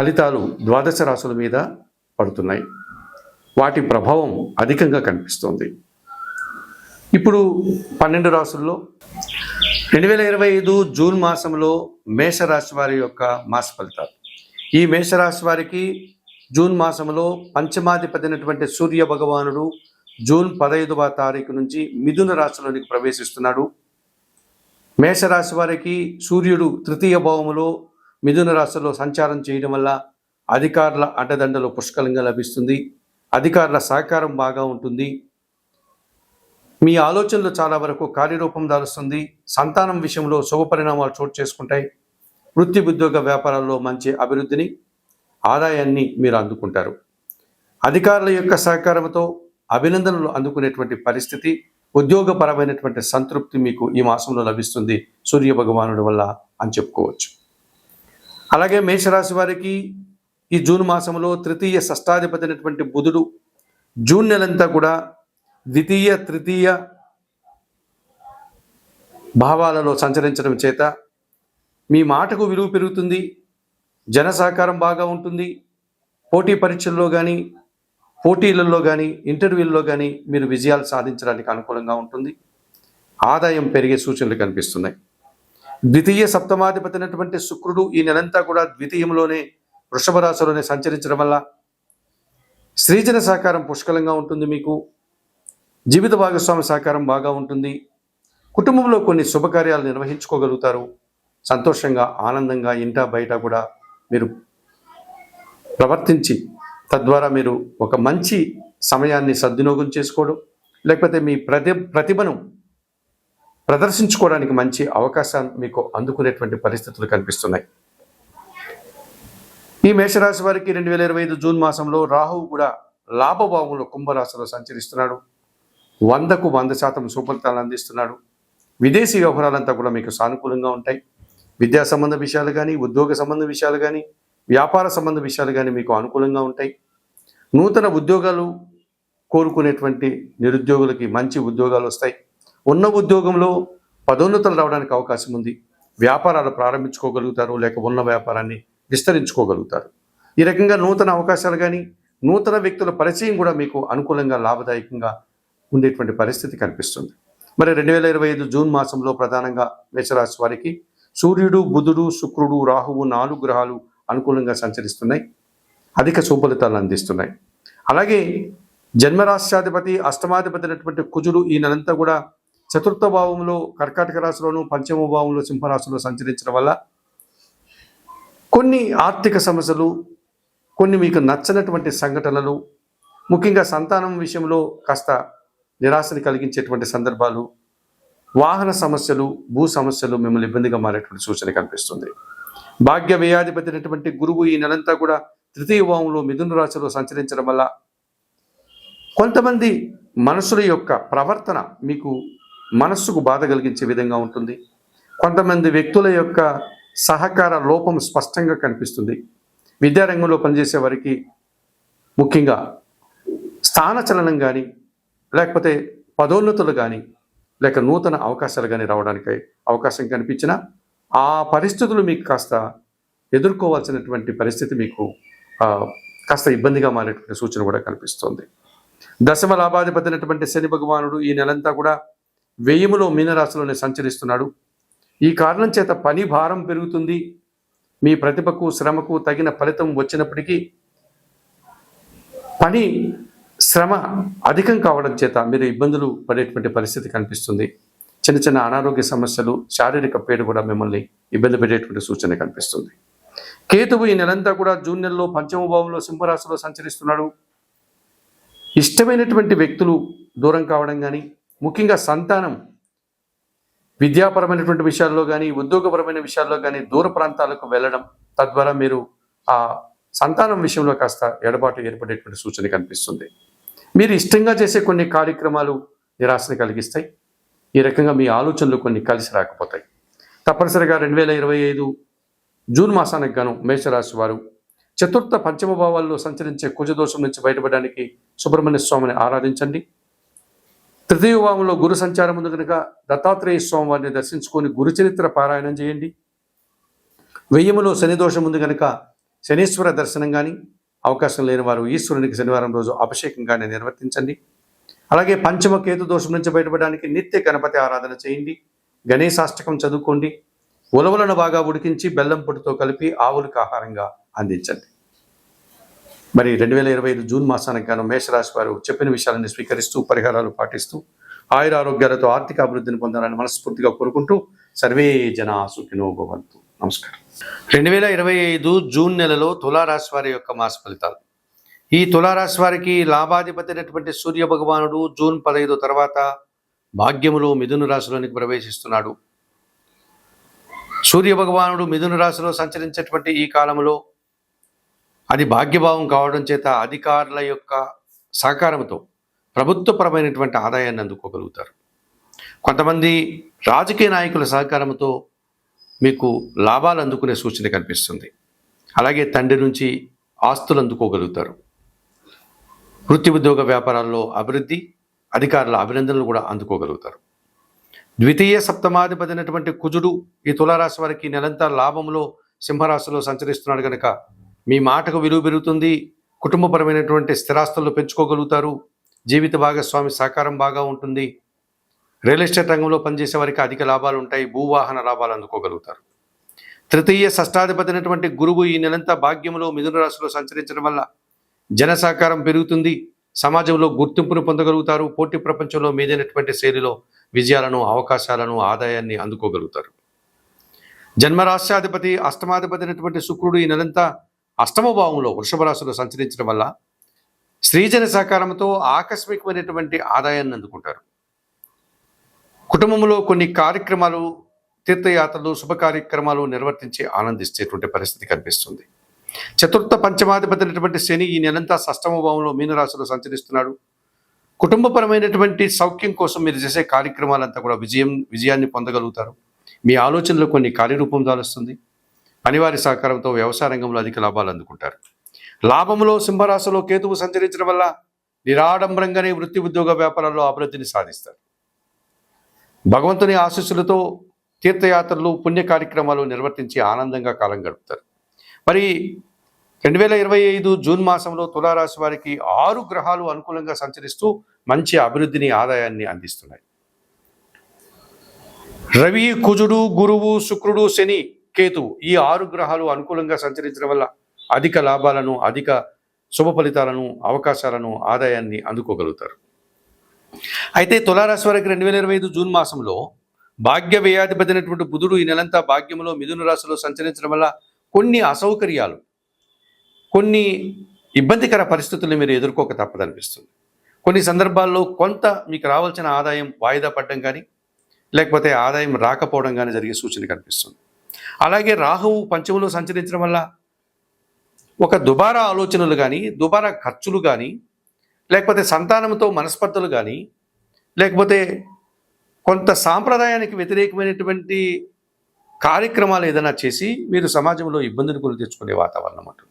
ఫలితాలు ద్వాదశ రాశుల మీద పడుతున్నాయి. వాటి ప్రభావం అధికంగా కనిపిస్తోంది. ఇప్పుడు పన్నెండు రాసుల్లో రెండు వేల ఇరవై ఐదు జూన్ మాసంలో మేషరాశి వారి యొక్క మాస ఫలితాలు. ఈ మేషరాశి వారికి జూన్ మాసంలో పంచమాధిపతినటువంటి సూర్య భగవానుడు జూన్ పదహైదవ తారీఖు నుంచి మిథున రాశిలోనికి ప్రవేశిస్తున్నాడు. మేషరాశి వారికి సూర్యుడు తృతీయ భావములో మిథున రాశిలో సంచారం చేయడం వల్ల అధికారుల అడ్డదండలు పుష్కలంగా లభిస్తుంది. అధికారుల సహకారం బాగా ఉంటుంది. మీ ఆలోచనలు చాలా వరకు కార్యరూపం దాలుస్తుంది సంతానం విషయంలో శుభ పరిణామాలు చోటు చేసుకుంటాయి. వృత్తి ఉద్యోగ వ్యాపారాల్లో మంచి అభివృద్ధిని ఆదాయాన్ని మీరు అందుకుంటారు. అధికారుల యొక్క సహకారంతో అభినందనలు అందుకునేటువంటి పరిస్థితి ఉద్యోగపరమైనటువంటి సంతృప్తి మీకు ఈ మాసంలో లభిస్తుంది. సూర్య భగవానుడి వల్ల అని చెప్పుకోవచ్చు. అలాగే మేషరాశి వారికి ఈ జూన్ మాసంలో తృతీయ షష్టాధిపతి అయినటువంటి బుధుడు జూన్ నెలంతా కూడా ద్వితీయ తృతీయ భావాలలో సంచరించడం చేత మీ మాటకు విలువ పెరుగుతుంది జన సహకారం బాగా ఉంటుంది. పోటీ పరీక్షల్లో కానీ పోటీలలో కానీ ఇంటర్వ్యూల్లో కానీ మీరు విజయాలు సాధించడానికి అనుకూలంగా ఉంటుంది. ఆదాయం పెరిగే సూచనలు కనిపిస్తున్నాయి. ద్వితీయ సప్తమాధిపతి అయినటువంటి శుక్రుడు ఈ నెలంతా కూడా ద్వితీయంలోనే వృషభ రాశిలోనే సంచరించడం వల్ల స్త్రీజన సహకారం పుష్కలంగా ఉంటుంది మీకు. జీవిత భాగస్వామి సహకారం బాగా ఉంటుంది. కుటుంబంలో కొన్ని శుభకార్యాలు నిర్వహించుకోగలుగుతారు. సంతోషంగా ఆనందంగా ఇంట బయట కూడా మీరు ప్రవర్తించి తద్వారా మీరు ఒక మంచి సమయాన్ని సద్వినియోగం చేసుకోవడం లేకపోతే మీ ప్రతి ప్రతిభను ప్రదర్శించుకోవడానికి మంచి అవకాశాన్ని మీకు అందుకునేటువంటి పరిస్థితులు కనిపిస్తున్నాయి. ఈ మేషరాశి వారికి రెండు వేల ఇరవై ఐదు జూన్ మాసంలో రాహువు కూడా లాభభావంలో కుంభరాశిలో సంచరిస్తున్నాడు. వందకు వంద శాతం సుఫలితాలు అందిస్తున్నాడు. విదేశీ వ్యవహారాలంతా కూడా మీకు సానుకూలంగా ఉంటాయి. విద్యా సంబంధ విషయాలు కానీ ఉద్యోగ సంబంధ విషయాలు కానీ వ్యాపార సంబంధ విషయాలు కానీ మీకు అనుకూలంగా ఉంటాయి. నూతన ఉద్యోగాలు కోరుకునేటువంటి నిరుద్యోగులకి మంచి ఉద్యోగాలు వస్తాయి. ఉన్న ఉద్యోగంలో పదోన్నతులు రావడానికి అవకాశం ఉంది. వ్యాపారాలు ప్రారంభించుకోగలుగుతారు లేక ఉన్న వ్యాపారాన్ని విస్తరించుకోగలుగుతారు. ఈ రకంగా నూతన అవకాశాలు కానీ నూతన వ్యక్తుల పరిచయం కూడా మీకు అనుకూలంగా లాభదాయకంగా ఉండేటువంటి పరిస్థితి కనిపిస్తుంది. మరి రెండు వేల ఇరవై ఐదు జూన్ మాసంలో ప్రధానంగా మేషరాశి వారికి సూర్యుడు బుధుడు శుక్రుడు రాహువు నాలుగు గ్రహాలు అనుకూలంగా సంచరిస్తున్నాయి. అధిక సుఫలితాలను అందిస్తున్నాయి. అలాగే జన్మరాష్ట్రాధిపతి అష్టమాధిపతి అయినటువంటి కుజుడు ఈ నెలంతా కూడా చతుర్థ భావంలో కర్కాటక రాశిలోను పంచమ భావంలో సింహరాశిలో సంచరించడం వల్ల కొన్ని ఆర్థిక సమస్యలు కొన్ని మీకు నచ్చనటువంటి సంఘటనలు ముఖ్యంగా సంతానం విషయంలో కాస్త నిరాశని కలిగించేటువంటి సందర్భాలు వాహన సమస్యలు భూ సమస్యలు మిమ్మల్ని ఇబ్బందిగా మారేటువంటి సూచన కనిపిస్తుంది. భాగ్య వ్యయాధిపతినటువంటి గురువు ఈ నెలంతా కూడా తృతీయ భావంలో మిథున రాశిలో సంచరించడం వల్ల కొంతమంది మనుషుల యొక్క ప్రవర్తన మీకు మనస్సుకు బాధ కలిగించే విధంగా ఉంటుంది. కొంతమంది వ్యక్తుల యొక్క సహకార లోపం స్పష్టంగా కనిపిస్తుంది. విద్యారంగంలో పనిచేసే వారికి ముఖ్యంగా స్థానచలనం కానీ లేకపోతే పదోన్నతులు కానీ లేక నూతన అవకాశాలు కానీ రావడానికి అవకాశం కనిపించిన ఆ పరిస్థితులు మీకు కాస్త ఎదుర్కోవాల్సినటువంటి పరిస్థితి మీకు కాస్త ఇబ్బందిగా మారేటువంటి సూచన కూడా కనిపిస్తుంది. దశమ లాభాధిపతి అయినటువంటి శని భగవానుడు ఈ నెలంతా కూడా వ్యయములో మీనరాశిలోనే సంచరిస్తున్నాడు. ఈ కారణం చేత పని భారం పెరుగుతుంది. మీ ప్రతిభకు శ్రమకు తగిన ఫలితం వచ్చినప్పటికీ పని శ్రమ అధికం కావడం చేత మీరు ఇబ్బందులు పడేటువంటి పరిస్థితి కనిపిస్తుంది. చిన్న చిన్న అనారోగ్య సమస్యలు శారీరక పేరు కూడా మిమ్మల్ని ఇబ్బంది పెట్టేటువంటి సూచన కనిపిస్తుంది. కేతువు ఈ నెలంతా కూడా జూన్ నెలలో పంచమ భావంలో సింహరాశిలో సంచరిస్తున్నాడు. ఇష్టమైనటువంటి వ్యక్తులు దూరం కావడం కానీ ముఖ్యంగా సంతానం విద్యాపరమైనటువంటి విషయాల్లో కానీ ఉద్యోగపరమైన విషయాల్లో కానీ దూర ప్రాంతాలకు వెళ్ళడం తద్వారా మీరు ఆ సంతానం విషయంలో కాస్త ఎడబాటు ఏర్పడేటువంటి సూచన కనిపిస్తుంది. మీరు ఇష్టంగా చేసే కొన్ని కార్యక్రమాలు నిరాశను కలిగిస్తాయి. ఈ రకంగా మీ ఆలోచనలు కొన్ని కలిసి రాకపోతాయి. తప్పనిసరిగా రెండు వేల ఇరవై ఐదు జూన్ మాసానికి గాను మేషరాశి వారు చతుర్థ పంచమ భావాల్లో సంచరించే కుజదోషం నుంచి బయటపడడానికి సుబ్రహ్మణ్య స్వామిని ఆరాధించండి. తృతీయ భావంలో గురు సంచారం ఉంది కనుక దత్తాత్రేయ స్వామి వారిని దర్శించుకొని గురు చరిత్ర పారాయణం చేయండి. వెయ్యములో శని దోషం ఉంది కనుక శనీశ్వర దర్శనం కానీ అవకాశం లేని వారు ఈశ్వరునికి శనివారం రోజు అభిషేకం కానీ నిర్వర్తించండి. అలాగే పంచమ కేతు దోషం నుంచి బయటపడడానికి నిత్య గణపతి ఆరాధన చేయండి. గణేశాష్టకం చదువుకోండి. ఉలవలను బాగా ఉడికించి బెల్లం పొడితో కలిపి ఆవులకు ఆహారంగా అందించండి. మరి రెండు వేల ఇరవై ఐదు జూన్ మాసానికి గాను మేషరాశి వారు చెప్పిన విషయాలను స్వీకరిస్తూ పరిహారాలు పాటిస్తూ ఆయుర ఆరోగ్యాలతో ఆర్థిక అభివృద్ధిని పొందాలని మనస్ఫూర్తిగా కోరుకుంటూ సర్వే జన సుఖినో భవంతు. నమస్కారం. రెండు వేల ఇరవై ఐదు జూన్ నెలలో తులారాశి వారి యొక్క మాస ఫలితాలు. ఈ తులారాశి వారికి లాభాధిపతి అయినటువంటి సూర్య భగవానుడు జూన్ పదహైదు తర్వాత భాగ్యములో మిథున రాశిలోనికి ప్రవేశిస్తున్నాడు. సూర్య భగవానుడు మిథున రాశిలో సంచరించేటువంటి ఈ కాలంలో అది భాగ్యభావం కావడం చేత అధికారుల యొక్క సహకారంతో ప్రభుత్వపరమైనటువంటి ఆదాయాన్ని అందుకోగలుగుతారు. కొంతమంది రాజకీయ నాయకుల సహకారంతో మీకు లాభాలు అందుకునే సూచన కనిపిస్తుంది. అలాగే తండ్రి నుంచి ఆస్తులు అందుకోగలుగుతారు. వృత్తి ఉద్యోగ వ్యాపారాల్లో అభివృద్ధి అధికారుల అభినందనలు కూడా అందుకోగలుగుతారు. ద్వితీయ సప్తమాధిపతి అయినటువంటి కుజుడు ఈ తులారాశి వారికి నెలంతా లాభంలో సింహరాశిలో సంచరిస్తున్నాడు కనుక మీ మాటకు విలువ పెరుగుతుంది కుటుంబపరమైనటువంటి స్థిరాస్తులు పెంచుకోగలుగుతారు జీవిత భాగస్వామి సహకారం బాగా ఉంటుంది. రియల్ ఎస్టేట్ రంగంలో పనిచేసే వారికి అధిక లాభాలు ఉంటాయి భూవాహన లాభాలు అందుకోగలుగుతారు. తృతీయ షష్టాధిపతి అయినటువంటి గురువు ఈ నెలంతా భాగ్యంలో మిథున రాశిలో సంచరించడం వల్ల జన సహకారం పెరుగుతుంది సమాజంలో గుర్తింపును పొందగలుగుతారు పోటీ ప్రపంచంలో మీదైనటువంటి శైలిలో విజయాలను అవకాశాలను ఆదాయాన్ని అందుకోగలుగుతారు. జన్మరాశ్యాధిపతి అష్టమాధిపతి అయినటువంటి శుక్రుడు ఈ నెలంతా అష్టమ భావంలో వృషభ రాశిలో సంచరించడం వల్ల స్త్రీజన సహకారంతో ఆకస్మికమైనటువంటి ఆదాయాన్ని అందుకుంటారు. కుటుంబంలో కొన్ని కార్యక్రమాలు తీర్థయాత్రలు శుభ కార్యక్రమాలు నిర్వర్తించి ఆనందిస్తేటువంటి పరిస్థితి కనిపిస్తుంది. చతుర్థ పంచమాధిపతి అయినటువంటి శని ఈ నెలంతా షష్టమ భావంలో మీనరాశిలో సంచరిస్తున్నాడు. కుటుంబపరమైనటువంటి సౌఖ్యం కోసం మీరు చేసే కార్యక్రమాలంతా కూడా విజయం విజయాన్ని పొందగలుగుతారు. మీ ఆలోచనలో కొన్ని కార్యరూపం దాలుస్తుంది. పనివారి సహకారంతో వ్యవసాయ రంగంలో అధిక లాభాలు అందుకుంటారు. లాభంలో సింహరాశిలో కేతువు సంచరించడం వల్ల నిరాడంబరంగానే వృత్తి ఉద్యోగ వ్యాపారాల్లో అభివృద్ధిని సాధిస్తారు. భగవంతుని ఆశీస్సులతో తీర్థయాత్రలు పుణ్య కార్యక్రమాలు నిర్వర్తించి ఆనందంగా కాలం గడుపుతారు. మరి రెండు వేల ఇరవై ఐదు జూన్ మాసంలో తులారాశి వారికి ఆరు గ్రహాలు అనుకూలంగా సంచరిస్తూ మంచి అభివృద్ధిని ఆదాయాన్ని అందిస్తున్నాయి. రవి కుజుడు గురువు శుక్రుడు శని కేతువు ఈ ఆరు గ్రహాలు అనుకూలంగా సంచరించడం వల్ల అధిక లాభాలను అధిక శుభ ఫలితాలను అవకాశాలను ఆదాయాన్ని అందుకోగలుగుతారు. అయితే తులారాశి వారికి రెండు వేల ఇరవై ఐదు జూన్ మాసంలో భాగ్య వ్యయాధిపతినటువంటి బుధుడు ఈ నెలంతా భాగ్యంలో మిథున రాశిలో సంచరించడం వల్ల కొన్ని అసౌకర్యాలు కొన్ని ఇబ్బందికర పరిస్థితులను మీరు ఎదుర్కోక తప్పదనిపిస్తుంది కొన్ని సందర్భాల్లో కొంత మీకు రావాల్సిన ఆదాయం వాయిదా పడడం కానీ లేకపోతే ఆదాయం రాకపోవడం కానీ జరిగే సూచన కనిపిస్తుంది. అలాగే రాహువు పంచములో సంచరించడం వల్ల ఒక దుబారా ఆలోచనలు కానీ దుబారా ఖర్చులు కానీ లేకపోతే సంతానంతో మనస్పర్ధలు కానీ లేకపోతే కొంత సాంప్రదాయానికి వ్యతిరేకమైనటువంటి కార్యక్రమాలు ఏదైనా చేసి మీరు సమాజంలో ఇబ్బందులు కొని తెచ్చుకునే వాతావరణం ఉంటుంది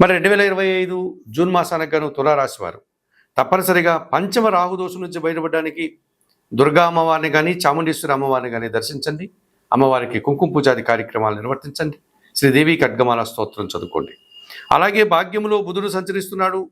మరి రెండు వేల ఇరవై ఐదు జూన్ మాసానికి గాను తులారాశి వారు తప్పనిసరిగా పంచమ రాహుదోషం నుంచి బయటపడడానికి దుర్గా అమ్మవారిని కానీ చాముండేశ్వరి అమ్మవారిని కానీ దర్శించండి. అమ్మవారికి కుంకుమ పూజాది కార్యక్రమాలు నిర్వర్తించండి. శ్రీదేవి ఖడ్గమాల స్తోత్రం చదువుకోండి. అలాగే భాగ్యములో బుధుడు సంచరిస్తున్నాడు.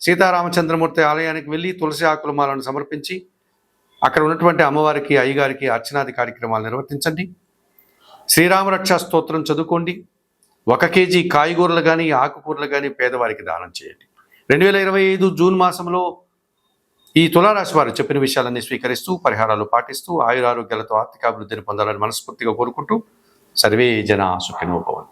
సీతారామచంద్రమూర్తి ఆలయానికి వెళ్ళి తులసి ఆకులమాలను సమర్పించి అక్కడ ఉన్నటువంటి అమ్మవారికి అయ్యగారికి అర్చనాది కార్యక్రమాలు నిర్వర్తించండి. శ్రీరామరక్ష స్తోత్రం చదువుకోండి. ఒక కేజీ కాయగూరలు కానీ ఆకుకూరలు కానీ పేదవారికి దానం చేయండి. రెండు వేల ఇరవై ఐదు జూన్ మాసంలో ఈ తులారాశి వారు చెప్పిన విషయాలన్నీ స్వీకరిస్తూ పరిహారాలు పాటిస్తూ ఆయురారోగ్యాలతో ఆర్థికాభివృద్ధిని పొందాలని మనస్ఫూర్తిగా కోరుకుంటూ సర్వే జన సుఖినోభవన్